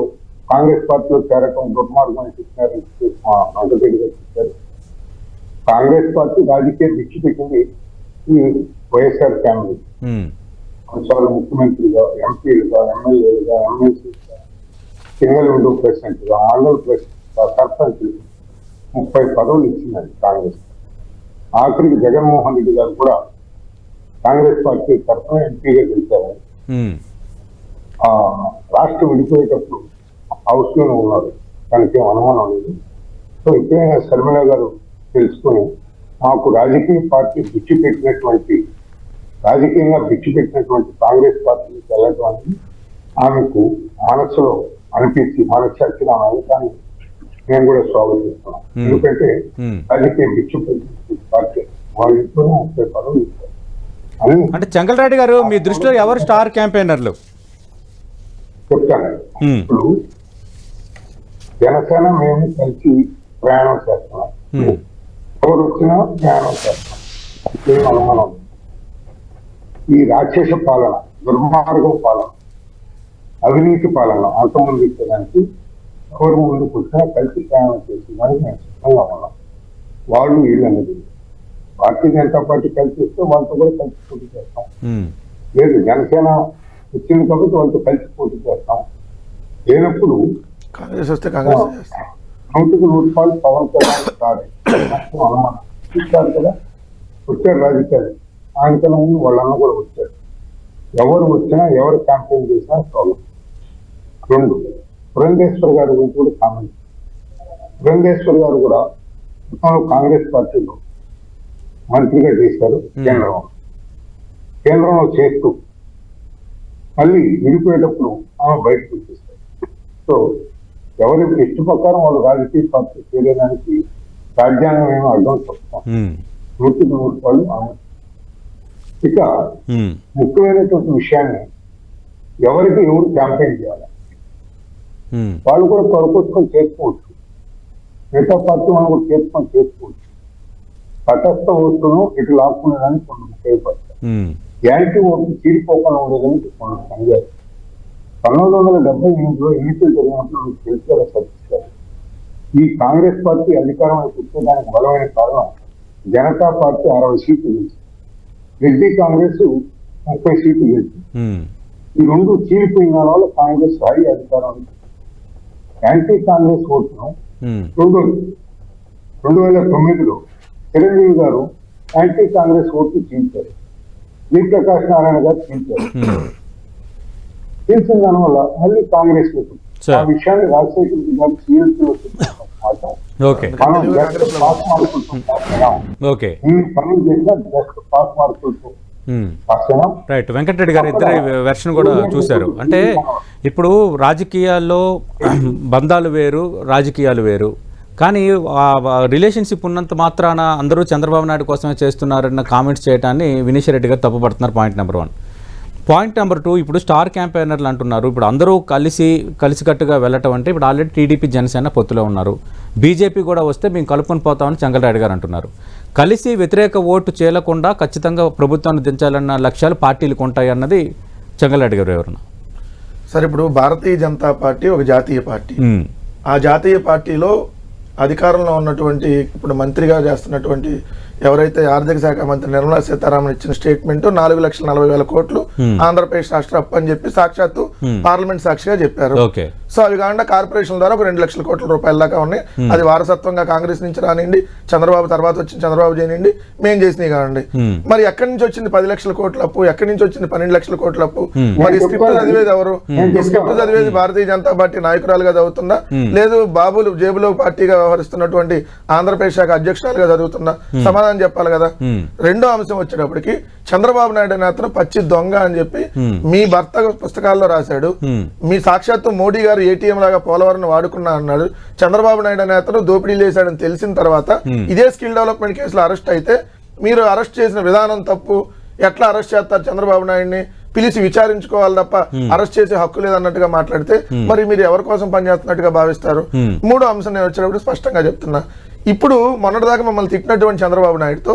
కాంగ్రెస్ పార్టీలో చేరటం దుర్మార్గం అని చెప్పినారు. మా వెంకటరెడ్డి గారు చెప్పారు. కాంగ్రెస్ పార్టీ రాజకీయ దిక్కు పెట్టింది ఈ వైఎస్ఆర్ ఫ్యామిలీ. కొన్నిసార్లు ముఖ్యమంత్రిగా ఎంపీలుగా ఎమ్మెల్యేలుగా ఎమ్మెల్సీలుగా. సింగిల్ విండో ప్రెసిడెంట్గా ఆంధ్ర ప్రెసిడెంట్గా సర్పంచ్ ముప్పై పదవులు ఇచ్చిందండి కాంగ్రెస్. ఆఖరికి జగన్మోహన్ రెడ్డి గారు కూడా కాంగ్రెస్ పార్టీ తరఫున ఎంపీగా గెలిచారు. రాష్ట్రం విడిపోయేటప్పుడు హౌస్లోనే ఉన్నారు. దానికి ఏం అనుమానం లేదు. సో ఇప్పుడైనా శర్మిల గారు తెలుసుకొని మాకు రాజకీయ పార్టీ బిచ్చి పెట్టినటువంటి రాజకీయంగా బిచ్చి పెట్టినటువంటి కాంగ్రెస్ పార్టీకి వెళ్ళటం అనేది ఆమెకు మనస్సులో అనిపించి మనస్సాక్షిలో ఆమె అంశాన్ని నేను కూడా స్వాగతిస్తున్నాను Hmm. ఎందుకంటే. రాజకీయ బిచ్చి పెట్టినటువంటి పార్టీ వాళ్ళ ముప్పై పనులు ఇస్తారు అంటే చెంగల్రెడ్డి గారు మీ దృష్టిలో ఎవరు స్టార్ క్యాంపెయినర్లు చెప్తాను. ఇప్పుడు జనసేన మేము కలిసి ప్రయాణం చేస్తున్నాం. ఎవరు వచ్చినా ప్రయాణం చేస్తాం ఏం అనుమానం. ఈ రాక్షస పాలన దుర్మార్గం పాలన అవినీతి పాలన అంతమొందించడానికి ఎవరు ముందుకు వచ్చినా కలిసి ప్రయాణం చేసేదానికి మేము సిద్ధంగా ఉన్నాం. వాళ్ళు వీళ్ళు అనేది. భారతీయ జనతా పార్టీ కలిసి వస్తే వాళ్ళతో కూడా కలిసి పోటీ చేస్తాం. లేదు జనసేన వచ్చింది కాబట్టి వాళ్ళతో కలిసి పోటీ చేస్తాం. లేనప్పుడు కాంగ్రెస్ వస్తే కాంగ్రెస్ నూటికి నూరు రూపాయలు పవన్ కళ్యాణ్ కాదు అనుమానం చూస్తారు కదా వచ్చారు రాజకీయాలు. ఆయనకన్నా ముందు వాళ్ళన్న కూడా వచ్చారు. ఎవరు వచ్చినా ఎవరు క్యాంపెయిన్ చేసినా ప్రాబ్లం రెండు. పురంధేశ్వర్ గారి గురించి కూడా కామెంట్ పురంధేశ్వర్ గారు కూడా గతంలో కాంగ్రెస్ పార్టీలో మంత్రిగా చేశారు కేంద్రంలో. కేంద్రంలో చేస్తూ మళ్ళీ విడిపోయేటప్పుడు ఆమె బయటకు వచ్చేస్తారు సో ఎవరి ఇష్ట ప్రకారం వాళ్ళు రాజకీయ పార్టీ చేరేదానికి రాజ్యాంగం ఏమో అర్థం చెప్తాం నూటికి నూరు వాళ్ళు ఆమె. ఇక ముఖ్యమైనటువంటి విషయాన్ని ఎవరికి ఎవరు క్యాంపెయిన్ చేయాలి? వాళ్ళు కూడా త్వరకొచ్చుకొని చేసుకోవచ్చు. మిగతా పార్టీ వాళ్ళు కూడా చేసుకొని చేసుకోవచ్చు. తటస్థ ఓట్లను ఇటు లాక్కునేదానికి కొన్ని ఉపయోగపడతాయి. ఉమ్, యాంటీ ఓట్లు చీడిపోకుండా ఉండేదానికి కొన్ని సంజాయి. పంతొమ్మిది వందల డెబ్బై ఎనిమిదిలో ఎన్నికలు జరిగినప్పుడు మీకు తెలుసు కదా సతీష్ గారు ఈ కాంగ్రెస్ పార్టీ అధికారంలోకి వచ్చేదానికి బలమైన కారణం జనతా పార్టీ అరవై సీట్లు గెలిచింది. రెడ్డి కాంగ్రెస్ ముప్పై సీట్లు గెలిచింది. ఉమ్, ఈ రెండు చీలిపోయిన వల్ల కాంగ్రెస్ భారీ అధికారం యాంటీ కాంగ్రెస్ ఓట్ను రెండు రెండు వేల తొమ్మిదిలో చిరంజీవి గారు యాంటీ కాంగ్రెస్ ఓట్లు చీల్చారు వి. ప్రకాష్ నారాయణ గారు చీల్చారు. చీల్చిన దానివల్ల మళ్ళీ కాంగ్రెస్. ఆ విషయాన్ని రాజశేఖర రెడ్డి గారు ఓకే. మనం జస్ట్ పాస్ మార్కులతో ఈ పనులు చేసినా జస్ట్ పాస్ మార్కులతో. రైట్ వెంకటరెడ్డి గారు ఇద్దరు వెర్షన్ కూడా చూశారు. అంటే ఇప్పుడు రాజకీయాల్లో బంధాలు వేరు రాజకీయాలు వేరు. కానీ రిలేషన్షిప్ ఉన్నంత మాత్రాన అందరూ చంద్రబాబు నాయుడు కోసమే చేస్తున్నారన్న కామెంట్స్ చేయడాన్ని వినీష్ రెడ్డి గారు తప్పుపడుతున్నారు point number one point number two ఇప్పుడు స్టార్ క్యాంపెయినర్లు అంటున్నారు. ఇప్పుడు అందరూ కలిసి కలిసికట్టుగా వెళ్ళటం అంటే ఇప్పుడు ఆల్రెడీ టీడీపీ జనసేన పొత్తులో ఉన్నారు. బీజేపీ కూడా వస్తే మేము కలుపుకొని పోతామని చంగలరాయుడు గారు అంటున్నారు. కలిసి వ్యతిరేక ఓటు చేయకుండా ఖచ్చితంగా ప్రభుత్వాన్ని దించాలన్న లక్ష్యాలు పార్టీలకు ఉంటాయి అన్నది చంగలరాయుడు గారు వివరణ. సరే ఇప్పుడు భారతీయ జనతా పార్టీ ఒక జాతీయ పార్టీ. ఆ జాతీయ పార్టీలో అధికారంలో ఉన్నటువంటి ఇప్పుడు మంత్రిగా చేస్తున్నటువంటి ఎవరైతే ఆర్థిక శాఖ మంత్రి నిర్మలా సీతారామన్ ఇచ్చిన స్టేట్మెంట్ నాలుగు లక్షల నలభై వేల కోట్లు Hmm. ఆంధ్రప్రదేశ్ రాష్ట్ర అప్పు అని చెప్పి సాక్షాత్తు Hmm. పార్లమెంట్ సాక్షిగా చెప్పారు సో అవి కాకుండా కార్పొరేషన్ ద్వారా ఒక రెండు లక్షల కోట్ల రూపాయల దాకా ఉన్నాయి అది వారసత్వంగా కాంగ్రెస్ నుంచి రానివ్వండి చంద్రబాబు తర్వాత వచ్చిన చంద్రబాబు చేయనివ్వండి మేం చేసినవి కావండి Hmm. మరి ఎక్కడి నుంచి వచ్చింది పది లక్షల కోట్ల అప్పు ఎక్కడి నుంచి వచ్చింది పన్నెండు లక్షల కోట్ల అప్పు Hmm. మరి స్క్రిప్ట్. చదివేది ఎవరు స్క్రిప్ట్. చదివేది భారతీయ జనతా పార్టీ నాయకురాలుగా చదువుతుందా Hmm. లేదు బాబులు జేబులో పార్టీగా వ్యవహరిస్తున్నటువంటి ఆంధ్రప్రదేశ్ శాఖ అధ్యక్షురాలుగా చదువుతుందా సమాధానం చెప్పాలి కదా. రెండో అంశం వచ్చేటప్పటికి చంద్రబాబు నాయుడు అనే అతను పచ్చి దొంగ అని చెప్పి. మీ భర్త పుస్తకాల్లో రాశాడు. మీ సాక్షాత్తు మోడీ గారు ఏటీఎం లాగా పోలవరం వాడుకున్నా అన్నాడు చంద్రబాబు నాయుడు అనే అతను దోపిడీ చేశాడని తెలిసిన తర్వాత. ఇదే స్కిల్ డెవలప్మెంట్ కేసులో అరెస్ట్ అయితే మీరు అరెస్ట్ చేసిన విధానం తప్పు ఎట్లా అరెస్ట్ చేస్తారు చంద్రబాబు నాయుడిని పిలిచి విచారించుకోవాలి తప్ప అరెస్ట్ చేసే హక్కు లేదన్నట్టుగా మాట్లాడితే మరి మీరు ఎవరి కోసం పనిచేస్తున్నట్టుగా భావిస్తారు. మూడో అంశం నేను వచ్చినప్పుడు స్పష్టంగా చెప్తున్నా ఇప్పుడు మొన్నటిదాకా మమ్మల్ని తిట్టినటువంటి చంద్రబాబు నాయుడుతో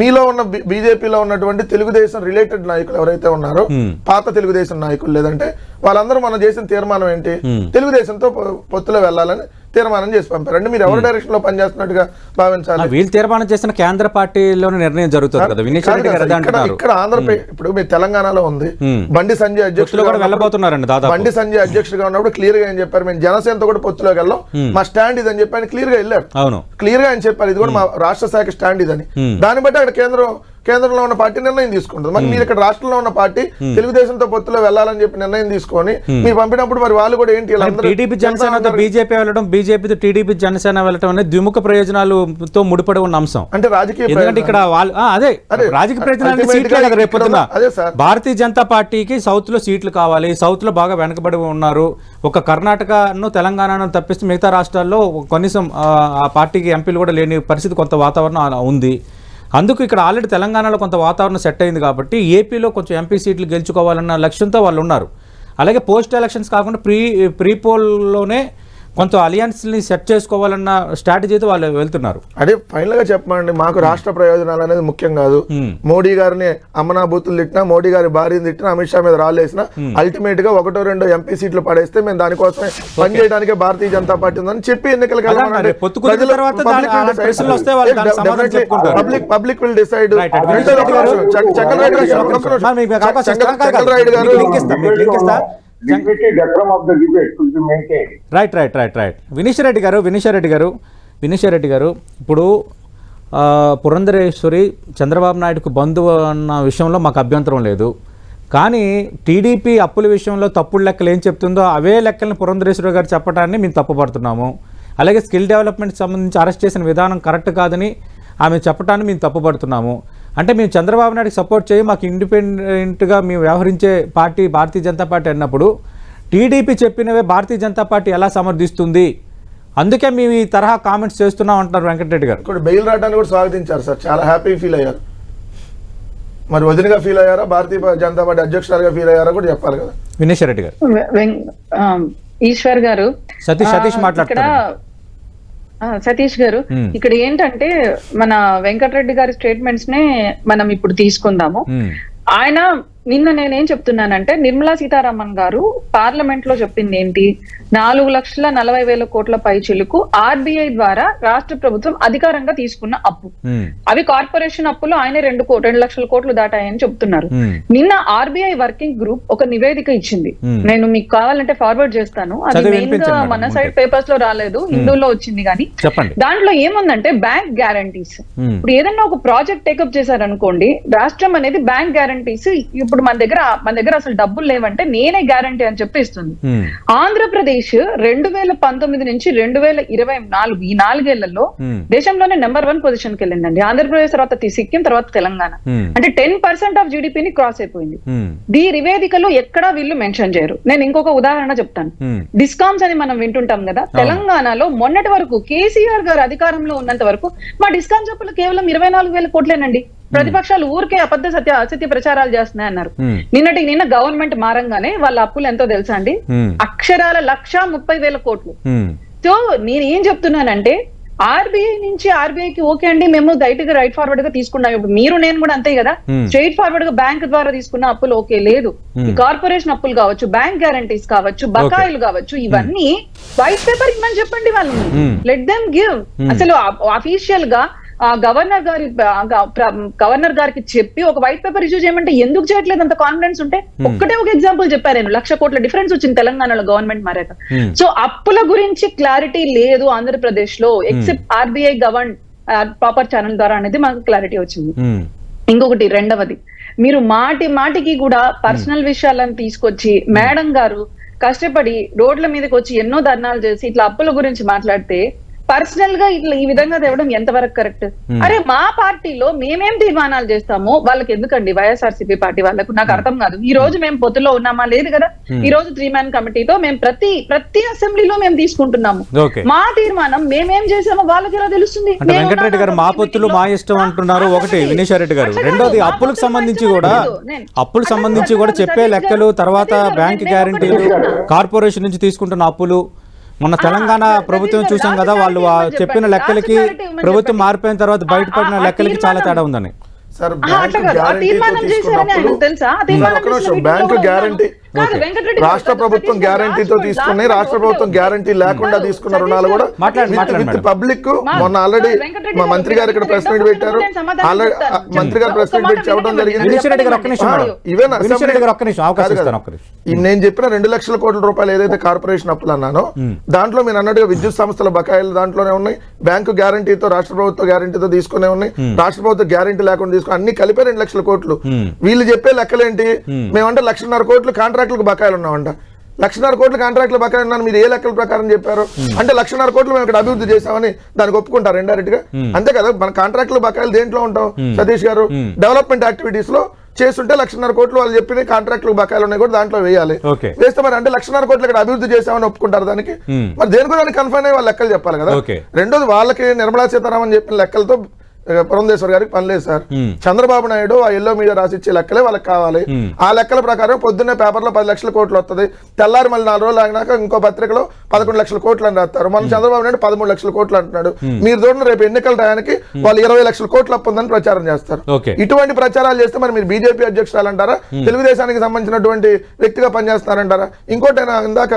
మీలో ఉన్న బీజేపీలో ఉన్నటువంటి తెలుగుదేశం రిలేటెడ్ నాయకులు ఎవరైతే ఉన్నారో. పాత తెలుగుదేశం నాయకులు లేదంటే వాళ్ళందరూ మనం చేసిన తీర్మానం ఏంటి. తెలుగుదేశంతో పొత్తులో వెళ్ళాలని తీర్మానం చేసి పంపారు అంటే మీరు ఎవరి డైరెక్షన్లో పనిచేస్తున్నట్టుగా భావించాలి? వీళ్ళు తీర్మానం చేసిన కేంద్ర పార్టీలోనే నిర్ణయం జరుగుతుంది కదా. వినీష్ కాదు రెడ్డి గారు కదా, అదే ఇక్కడ ఆంధ్రప్రదేశ్ ఇప్పుడు మీరు తెలంగాణలో ఉంది. బండి సంజయ్ పొత్తులో అధ్యక్షుడు కూడా వెళ్ళబోతున్నారండి దాదాపు. బండి సంజయ్ అధ్యక్షుడిగా ఉన్నప్పుడు క్లియర్గా ఏం చెప్పారు? మేము జనసేనతో కూడా పొత్తులోకి వెళ్ళాం. మా స్టాండ్ ఇదని చెప్పి ఆయన క్లియర్గా వెళ్ళారు అవును. క్లియర్గా ఆయన చెప్పారు ఇది కూడా మా రాష్ట్ర శాఖ స్టాండ్ ఇదని. దాన్ని బట్టి అక్కడ కేంద్రం కేంద్రంలో ఉన్న పార్టీ నిర్ణయం తీసుకుంటుంది. మరి మీరు ఇక్కడ రాష్ట్రంలో ఉన్న పార్టీ తెలుగుదేశంతో పొత్తులో వెళ్ళాలని చెప్పి నిర్ణయం తీసుకొని మీరు పంపినప్పుడు మరి వాళ్ళు కూడా ఏంటి టీడీపీ జనసేనతో బీజేపీ వెళ్ళడం బీజేపీతో టీడీపీ జనసేన వెళ్ళడం అనేది ద్విముఖ ప్రయోజనాలతో ముడిపడి ఉన్న అంశం. అంటే రాజకీయ ఎందుకంటే ఇక్కడ వాళ్ళు అదే రాజకీయ ప్రయోజనాలు సీట్లే కదా రేపు అదే సార్. భారతీయ జనతా పార్టీకి సౌత్లో సీట్లు కావాలి సౌత్లో బాగా వెనకబడి ఉన్నారు. ఒక కర్ణాటకను తెలంగాణను తప్పిస్తే మిగతా రాష్ట్రాల్లో కనీసం ఆ, పార్టీకి ఎంపీలు కూడా లేని పరిస్థితి కొంత వాతావరణం ఉంది. అందుకు ఇక్కడ ఆల్రెడీ తెలంగాణలో కొంత వాతావరణం సెట్ అయింది కాబట్టి ఏపీలో కొంచెం ఎంపీ సీట్లు గెలుచుకోవాలన్న లక్ష్యంతో వాళ్ళు ఉన్నారు. అలాగే పోస్ట్ ఎలక్షన్స్ కాకుండా ప్రీ ప్రీ పోల్లోనే కొంత అలియన్స్ని సెట్ చేసుకోవాలన్న స్ట్రాటజీతో వాళ్ళు వెళ్తున్నారు. అదే ఫైనల్గా చెప్పమండి మాకు రాష్ట్ర ప్రయోజనాలు అనేది ముఖ్యం కాదు. Hmm. మోడీ గారిని అమ్మనా బూతులు తిట్టినా మోడీ గారి భార్యని తిట్టినా అమిత్ షా మీద రాలేసిన అల్టిమేట్గా ఒకటో రెండో ఎంపీ సీట్లు పడేస్తే మేము దానికోసమే పనిచేయడానికే భారతీయ జనతా పార్టీ ఉందని చెప్పి చెప్పుకుంటారు. Public public will decide Reddy garu, right right right right Vineeshwareddy garu Vineeshwareddy garu వినీశ్వరెడ్డి గారు ఇప్పుడు పురంధరేశ్వరి చంద్రబాబు నాయుడుకు బంధువు అన్న విషయంలో మాకు అభ్యంతరం లేదు. కానీ టీడీపీ అప్పుల విషయంలో తప్పుడు లెక్కలు ఏం చెప్తుందో అవే లెక్కల్ని పురంధరేశ్వరి గారు చెప్పడాన్ని మేము తప్పుపడుతున్నాము. అలాగే స్కిల్ డెవలప్మెంట్ సంబంధించి అరెస్ట్ చేసిన విధానం కరెక్ట్ కాదని ఆమె చెప్పడాన్ని మేము తప్పుపడుతున్నాము. అంటే మేము చంద్రబాబు నాయుడుకి సపోర్ట్ చేయి మాకు ఇండిపెండెంట్గా మేము వ్యవహరించే పార్టీ భారతీయ జనతా పార్టీ అన్నప్పుడు టీడీపీ చెప్పినవే భారతీయ జనతా పార్టీ ఎలా సమర్థిస్తుంది? అందుకే మేము ఈ తరహా కామెంట్స్ చేస్తున్నాం అంటున్నారు వెంకటరెడ్డి గారు. ఇక్కడ బెయిల్ రావడానికి కూడా స్వాగతించారు సార్. చాలా హ్యాపీ ఫీల్ అయ్యారు. మరి వదినగా ఫీల్ అయ్యారా? భారతీయ జనతా పార్టీ అధ్యక్షురాలుగా ఫీల్ అయ్యారా కూడా చెప్పాలి కదా. వినేశ్వర్ రెడ్డి గారు. ఈశ్వర్ గారు. సతీష్- సతీష్ మాట్లాడతారు. సతీష్ గారు. ఇక్కడ ఏంటంటే మన వెంకటరెడ్డి గారి స్టేట్మెంట్స్ నే మనం ఇప్పుడు తీసుకుందాము. ఆయన నిన్న నేనేం చెప్తున్నానంటే నిర్మలా సీతారామన్ గారు పార్లమెంట్లో చెప్పింది ఏంటి నాలుగు లక్షల నలభై వేల కోట్ల పైచిలుకు ఆర్బీఐ ద్వారా రాష్ట్ర ప్రభుత్వం అధికారంగా తీసుకున్న అప్పు. అవి కార్పొరేషన్ అప్పులు ఆయనే రెండు రెండు లక్షల కోట్లు దాటాయని చెప్తున్నారు. నిన్న ఆర్బీఐ వర్కింగ్ గ్రూప్ ఒక నివేదిక ఇచ్చింది. నేను మీకు కావాలంటే ఫార్వర్డ్ చేస్తాను అది మెయిన్గా మన సైడ్. పేపర్స్లో రాలేదు హిందూలో వచ్చింది కానీ దాంట్లో ఏముందంటే బ్యాంక్ గ్యారంటీస్. ఇప్పుడు ఏదైనా ఒక ప్రాజెక్ట్ టేకప్ చేశారనుకోండి రాష్ట్రం అనేది బ్యాంక్ గ్యారంటీస్ ఇప్పుడు మన దగ్గర మన దగ్గర అసలు డబ్బులు లేవంటే నేనే గ్యారంటీ అని చెప్పి ఇస్తుంది. ఆంధ్రప్రదేశ్ రెండు వేల పంతొమ్మిది నుంచి రెండు వేల ఇరవై నాలుగు ఈ నాలుగేళ్ళలో. దేశంలోనే నెంబర్ వన్ పొజిషన్కి వెళ్ళిందండి ఆంధ్రప్రదేశ్ తర్వాత సిక్కిం తర్వాత తెలంగాణ. అంటే టెన్ పర్సెంట్ ఆఫ్ జీడిపిని క్రాస్ అయిపోయింది. దీ నివేదికలో ఎక్కడా వీళ్ళు మెన్షన్ చేయరు నేను ఇంకొక ఉదాహరణ చెప్తాను. డిస్కామ్స్ అని మనం వింటుంటాం కదా తెలంగాణలో మొన్నటి వరకు కేసీఆర్ గారు అధికారంలో ఉన్నంత వరకు మా డిస్కామ్ చెప్పులు కేవలం ఇరవై నాలుగు వేల కోట్లేనండి ప్రతిపక్షాలు ఊరికే అబద్ధ సత్య అసత్య ప్రచారాలు చేస్తున్నాయి అన్నారు. మ్మ్. నిన్నటికి నిన్న గవర్నమెంట్ మారంగానే వాళ్ళ అప్పులు ఎంతో తెలుసా అండి. అక్షరాల లక్ష ముప్పై వేల కోట్లు. సో నేను ఏం చెప్తున్నానంటే ఆర్బీఐ నుంచి ఆర్బీఐకి ఓకే అండి మేము రైట్గా రైట్ ఫార్వర్డ్గా తీసుకున్నాం. ఇప్పుడు మీరు నేను కూడా అంతే కదా. స్ట్రైట్ ఫార్వర్డ్గా బ్యాంక్ ద్వారా తీసుకున్న అప్పులు ఓకే లేదు. కార్పొరేషన్ అప్పులు కావచ్చు బ్యాంక్ గ్యారంటీస్ కావచ్చు బకాయిలు కావచ్చు ఇవన్నీ వైట్ పేపర్ ఇమ్మని చెప్పండి వాళ్ళని. లెట్ దెమ్ గివ్ అసలు అఫీషియల్గా గవర్నర్ గారి గవర్నర్ గారికి చెప్పి ఒక వైట్ పేపర్ ఇష్యూ చేయమంటే ఎందుకు చేయట్లేదు? అంత కాన్ఫిడెన్స్ ఉంటే ఒక్కటే ఒక ఎగ్జాంపుల్ చెప్పారు నేను. లక్ష కోట్ల డిఫరెన్స్ వచ్చింది తెలంగాణలో గవర్నమెంట్ మారాక. సో అప్పుల గురించి క్లారిటీ లేదు ఆంధ్రప్రదేశ్లో except RBI govern proper channel ద్వారా అనేది మాకు క్లారిటీ వచ్చింది. ఇంకొకటి రెండవది మీరు మాటి మాటికి కూడా పర్సనల్ విషయాలను తీసుకొచ్చి మేడం గారు కష్టపడి రోడ్ల మీదకి వచ్చి ఎన్నో ధర్నాలు చేసి ఇట్లా అప్పుల గురించి మాట్లాడితే పర్సనల్గా ఇట్లా ఈ విధంగా తేవడం ఎంతవరకు కరెక్ట్ అరే మా పార్టీలో మేమేం తీర్మానాలు చేస్తామో వాళ్ళకి ఎందుకండి? వైఎస్ఆర్సీపీ పార్టీ వాళ్ళకు నాకు అర్థం కాదు. ఈ రోజు మేము పొత్తులో ఉన్నామా? లేదు కదా. ఈ రోజు త్రీ మ్యాన్ కమిటీతో మేము ప్రతి ప్రతి అసెంబ్లీలో మేము తీసుకుంటున్నాము. మా తీర్మానం మేమేం చేసామో వాళ్ళకి ఎలా తెలుస్తుంది? వెంకటరెడ్డి గారు మా పొత్తులు మా ఇష్టం అంటున్నారు. ఒకటి వినేశ్వర్ రెడ్డి గారు. రెండోది అప్పులకు సంబంధించి కూడా అప్పులకు సంబంధించి కూడా చెప్పే లెక్కలు తర్వాత బ్యాంక్ గ్యారంటీలు. కార్పొరేషన్ నుంచి తీసుకుంటున్న అప్పులు మొన్న తెలంగాణ ప్రభుత్వం చూసాం కదా వాళ్ళు చెప్పిన. లెక్కలకి ప్రభుత్వం. మారిపోయిన తర్వాత బయటపడిన లెక్కలకి చాలా తేడా ఉందని సార్ బ్యాంకు చేశారని తీసుకున్నప్పుడు బ్యాంకు గ్యారంటీ రాష్ట్ర ప్రభుత్వం గ్యారంటీతో last తీసుకుని point, రాష్ట్ర ప్రభుత్వం. గ్యారంటీ లేకుండా తీసుకున్న రుణాలు కూడా విత్. పబ్లిక్ మొన్న ఆల్రెడీ మా మంత్రి గారు ఇక్కడ ప్రెస్ మీట్ పెట్టారు. ఆల్రెడీ. మంత్రి గారు ప్రెస్ మీట్ పెట్టి చెప్పడం జరిగింది. నేను చెప్పిన రెండు లక్షల కోట్ల రూపాయలు ఏదైతే కార్పొరేషన్ అప్పులు అన్నానో దాంట్లో మీరు అన్నట్టుగా విద్యుత్ సంస్థల బకాయిలు దాంట్లోనే ఉన్నాయి. బ్యాంకు గ్యారంటీతో రాష్ట్ర ప్రభుత్వ గ్యారంటీతో తీసుకునే ఉన్నాయి. రాష్ట్ర ప్రభుత్వ గ్యారంటీ లేకుండా తీసుకుని అన్ని కలిపి రెండు లక్షల కోట్లు. వీళ్ళు చెప్పే లెక్కలేంటి? మేమంటే లక్షన్నర కోట్లు కాంట్రాక్టులకు బకాయిలు ఉన్నామంట లక్షన్నర కోట్ల కాంట్రాక్టుల బకాయిలు ఉన్నాను. మీరు ఏ లెక్కల ప్రకారం చెప్పారు? అంటే లక్షన్నర కోట్లు మేము ఇక్కడ అభివృద్ధి చేశామని దానికి ఒప్పుకుంటారు ఇండైరెక్ట్గా అంతే కదా మన కాంట్రాక్టుల బకాయిలు దేంట్లో ఉంటాం సతీష్ గారు డెవలప్మెంట్ యాక్టివిటీస్లో చేస్తుంటే లక్షన్నర కోట్లు వాళ్ళు చెప్పిన కాంట్రాక్టులు బకాయిలు ఉన్నాయి కూడా దాంట్లో వేయాలి. వేస్తే మరి అంటే లక్షన్నర కోట్లు ఇక్కడ అభివృద్ధి చేశామని ఒప్పుకుంటారు దానికి? మరి దేనికి దానికి కన్ఫైన్ అయ్యి వాళ్ళు లెక్కలు చెప్పాలి కదా. రెండోది వాళ్ళకి నిర్మలా సీతారామన్ చెప్పిన లెక్కలతో పురంధేశ్వర్ గారికి పని లేదు సార్. చంద్రబాబు నాయుడు ఆ ఎల్లో మీడియా రాసిచ్చే లెక్కలే వాళ్ళకి కావాలి. ఆ లెక్కల ప్రకారం పొద్దున్నే పేపర్లో పది లక్షల కోట్లు వస్తుంది తెల్లారి మళ్ళీ నాలుగు రోజులు ఆగినాక ఇంకో పత్రికలో పదకొండు లక్షల కోట్లు అని రాస్తారు. మన చంద్రబాబు నాయుడు పదమూడు లక్షల కోట్లు అంటున్నాడు. మీరు చూడండి రేపు ఎన్నికల టయానికి వాళ్ళు ఇరవై లక్షల కోట్లు అప్పు ఉందని ప్రచారం చేస్తారు. ఇటువంటి ప్రచారాలు చేస్తే మరి మీరు బీజేపీ అధ్యక్షురాలు అంటారా తెలుగుదేశానికి సంబంధించినటువంటి వ్యక్తిగా పనిచేస్తారంటారా? ఇంకోటి ఇందాక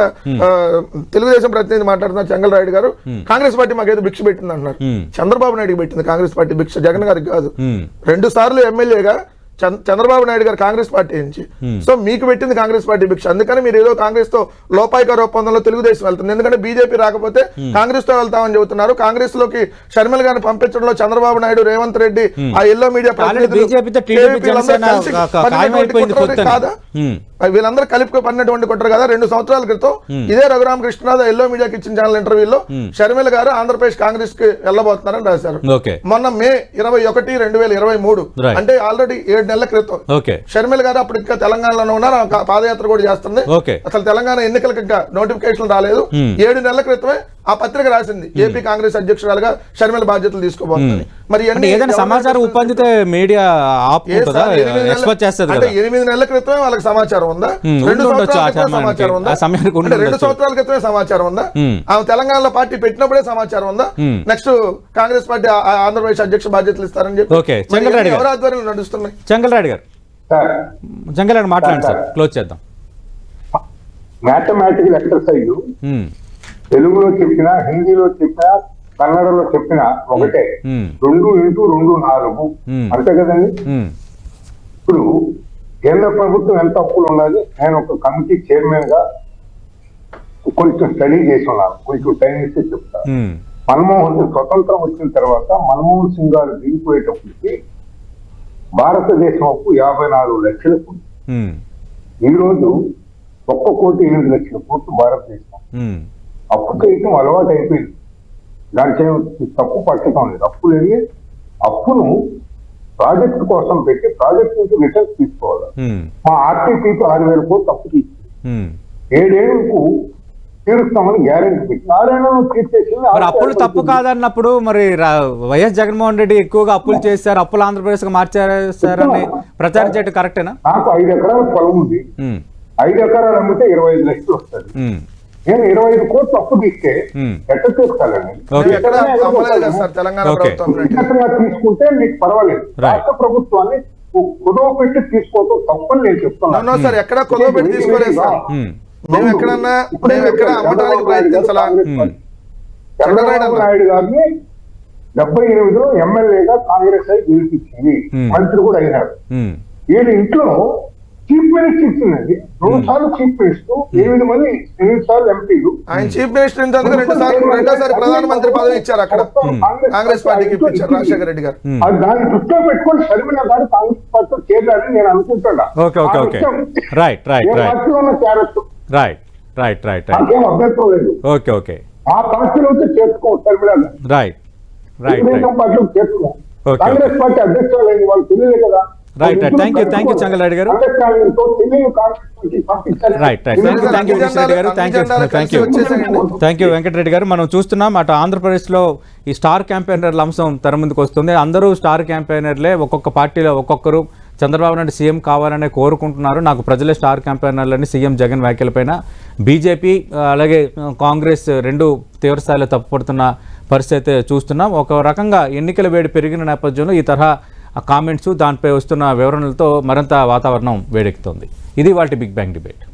తెలుగుదేశం ప్రతినిధి మాట్లాడుతున్న చెంగలరాయుడు గారు కాంగ్రెస్ పార్టీ మాకేదో భిక్ష పెట్టింది అంటున్నారు చంద్రబాబు నాయుడుకి పెట్టింది కాంగ్రెస్ పార్టీ భిక్ష జగన్ గారికి కాదు. రెండు సార్లు ఎమ్మెల్యేగా చంద్ర- చంద్రబాబు నాయుడు గారు కాంగ్రెస్ పార్టీ నుంచి. సో మీకు పెట్టింది కాంగ్రెస్ పార్టీ భిక్ష. అందుకని మీరు ఏదో కాంగ్రెస్తో లోపాయికార ఒప్పందంలో తెలుగుదేశం వెళ్తుంది. ఎందుకంటే బీజేపీ రాకపోతే కాంగ్రెస్తో వెళ్తామని చెబుతున్నారు. కాంగ్రెస్లోకి షర్మిల గారిని పంపించడంలో చంద్రబాబు నాయుడు రేవంత్ రెడ్డి ఆ ఎల్లో మీడియా కాదా? వీళ్ళందరూ కలిపి పడినటువంటి కుట్ర కదా రెండు సంవత్సరాల క్రితం ఇదే రఘురామ కృష్ణరాజు ఎల్లో మీడియాకి ఇచ్చిన ఛానల్ ఇంటర్వ్యూలో షర్మిల గారు ఆంధ్రప్రదేశ్ కాంగ్రెస్కి వెళ్ళబోతున్నారని రాశారు. మొన్న మే ఇరవై ఒకటి రెండు వేల ఇరవై మూడు. అంటే ఆల్రెడీ ఏడు నెలల క్రితం. షర్మిల గారు అప్పుడు ఇంకా తెలంగాణలో ఉన్నారు పాదయాత్ర కూడా చేస్తుంది. అసలు తెలంగాణ ఎన్నికలకు ఇంకా నోటిఫికేషన్ రాలేదు. ఏడు నెలల క్రితమే ఆ పత్రిక రాసింది. ఏపీ కాంగ్రెస్ అధ్యక్షురాలుగా షర్మిల బాధ్యతలు తీసుకోబోతుంది మరి ఏదైనా సమాచారం? ఉప్పందితే మీడియా అంటే కదా. ఎనిమిది నెలల క్రితమే వాళ్ళకి సమాచారం ఉందా? రెండు సంవత్సరాల. సమాచారం ఉందా? రెండు. సంవత్సరాల క్రితమే సమాచారం ఉందా. ఆమె తెలంగాణలో పార్టీ పెట్టినప్పుడే సమాచారం ఉందా? నెక్స్ట్ కాంగ్రెస్ పార్టీ ఆంధ్రప్రదేశ్ అధ్యక్ష బాధ్యతలు ఇస్తారని చెప్పి. ఎవరి ఆధ్వర్యంలో నడుస్తున్నాయి? చెంగలరాయుడు గారు. సార్. చెంగలరాయుడు మాట్లాడండి సార్. క్లోజ్ చేద్దాం. Mathematical exercise. తెలుగులో చెప్పినా హిందీలో చెప్పినా కన్నడలో చెప్పినా ఒకటే. రెండు ఇంటూ రెండు నాలుగు. అంతే కదండి. ఇప్పుడు కేంద్ర ప్రభుత్వం ఎంత అప్పులు ఉన్నది నేను ఒక కమిటీ చైర్మన్గా కొంచెం స్టడీ చేసి ఉన్నాను కొంచెం టైం ఇస్తే చెప్తాను ఉమ్. మన్మోహన్ సింగ్ స్వతంత్రం వచ్చిన తర్వాత మన్మోహన్ సింగ్ గారు దిగిపోయేటప్పటికి భారతదేశం అప్పు యాభై నాలుగు లక్షలకు ఉంది. ఉమ్. ఈ రోజు ఒక్క కోటి ఎనిమిది లక్షల కోట్లు భారతదేశం. అప్పు చేయటం అలవాటు అయిపోయింది. ఏం తప్పు పట్టడం లేదు. అప్పులు వెళ్ళి అప్పును ప్రాజెక్ట్ కోసం పెట్టి ప్రాజెక్ట్ నుంచి రిటర్న్స్ తీసుకోవాలి. మా ఆర్టీపీకి ఆరు వేల కోట్లు అప్పు తీసుకుంది. ఏడేళ్ళకు తీరుస్తామని గ్యారెంటీ పెట్టి ఆరేళ్ళలో తీర్చేసింది అప్పులు తప్పు కాదన్నప్పుడు మరి వైఎస్ జగన్మోహన్ రెడ్డి ఎక్కువగా అప్పులు చేశారు అప్పులు ఆంధ్రప్రదేశ్గా మార్చారని ప్రచారించేట్టు కరెక్టేనా నాకు ఐదు ఎకరాల పొలం ఉంది. ఐదు ఎకరాలు అమ్మితే ఇరవై ఐదు లక్షలు వస్తుంది ఉమ్. నేను ఇరవై ఐదు కోట్లు అప్పు తీస్తే మ్మ్. ఎట్ట తీసుకోవాలండి తీసుకుంటే మీకు పర్వాలేదు. రాష్ట్ర ప్రభుత్వాన్ని కుదవ పెట్టి తీసుకోవడం తప్పని నేను చెప్తున్నాను నో సార్ ఎక్కడ కుదవ పెట్టి తీసుకోలేదు సార్ ఉమ్. మేము ఎక్కడన్నా మేము ఎక్కడ అమ్మడానికి ప్రయత్నించాలా మ్మ్. చంద్రబాబు నాయుడు గారిని డెబ్బై ఎనిమిదిలో ఎమ్మెల్యేగా కాంగ్రెస్ అయి గెలిపించింది. మంత్రి కూడా అయినాడు. వీళ్ళ ఇంట్లో చీఫ్ మినిస్టర్ ఇచ్చిందండి రెండు సార్లు చీఫ్ మినిస్టర్ ఎనిమిది మంది ఎనిమిది సార్లు ఎంపీలు. ఆయన చీఫ్ మినిస్టర్ రెండు సార్లు రెండోసారి ప్రధానమంత్రి పదవి ఇచ్చారు అక్కడ. కాంగ్రెస్ పార్టీకి ఇప్పించారు రాజశేఖర రెడ్డి గారు. దాన్ని దృష్టిలో పెట్టుకొని షర్మిల గారు కాంగ్రెస్ పార్టీలో చేరారని నేను అనుకుంటున్నా. Okay okay okay. Right right right right right right right okay okay. ఆ పార్టీలో చేర్చుకో షర్మిల గారు రైట్ రైట్ పార్టీలో ఓకే, కాంగ్రెస్ పార్టీ అధ్యక్షులైంది వాళ్ళు తెలియదు కదా. Right, right. Thank you, thank you, Changalarayudu garu. Right right thank you thank you Vishwareddy garu thank you thank you thank you Venkatareddy garu మనం చూస్తున్నాం అటు ఆంధ్రప్రదేశ్లో ఈ స్టార్ క్యాంపెయినర్ల అంశం తెర ముందుకు వస్తుంది. అందరూ స్టార్ క్యాంపెయినర్లే ఒక్కొక్క పార్టీలో ఒక్కొక్కరు. చంద్రబాబు నాయుడు సీఎం కావాలనే కోరుకుంటున్నారు. నాకు ప్రజలే స్టార్ క్యాంపెయినర్లని సీఎం జగన్ వ్యాఖ్యలపైన బీజేపీ అలాగే కాంగ్రెస్ రెండు తీవ్రస్థాయిలో తప్పుపడుతున్న పరిస్థితి అయితే చూస్తున్నాం. ఒక రకంగా ఎన్నికల వేడి పెరిగిన నేపథ్యంలో ఈ తరహా ఆ కామెంట్స్ దానిపై వస్తున్న వివరణలతో మరింత వాతావరణం వేడెక్కుతోంది. ఇది వాటి బిగ్ బ్యాంగ్ డిబేట్.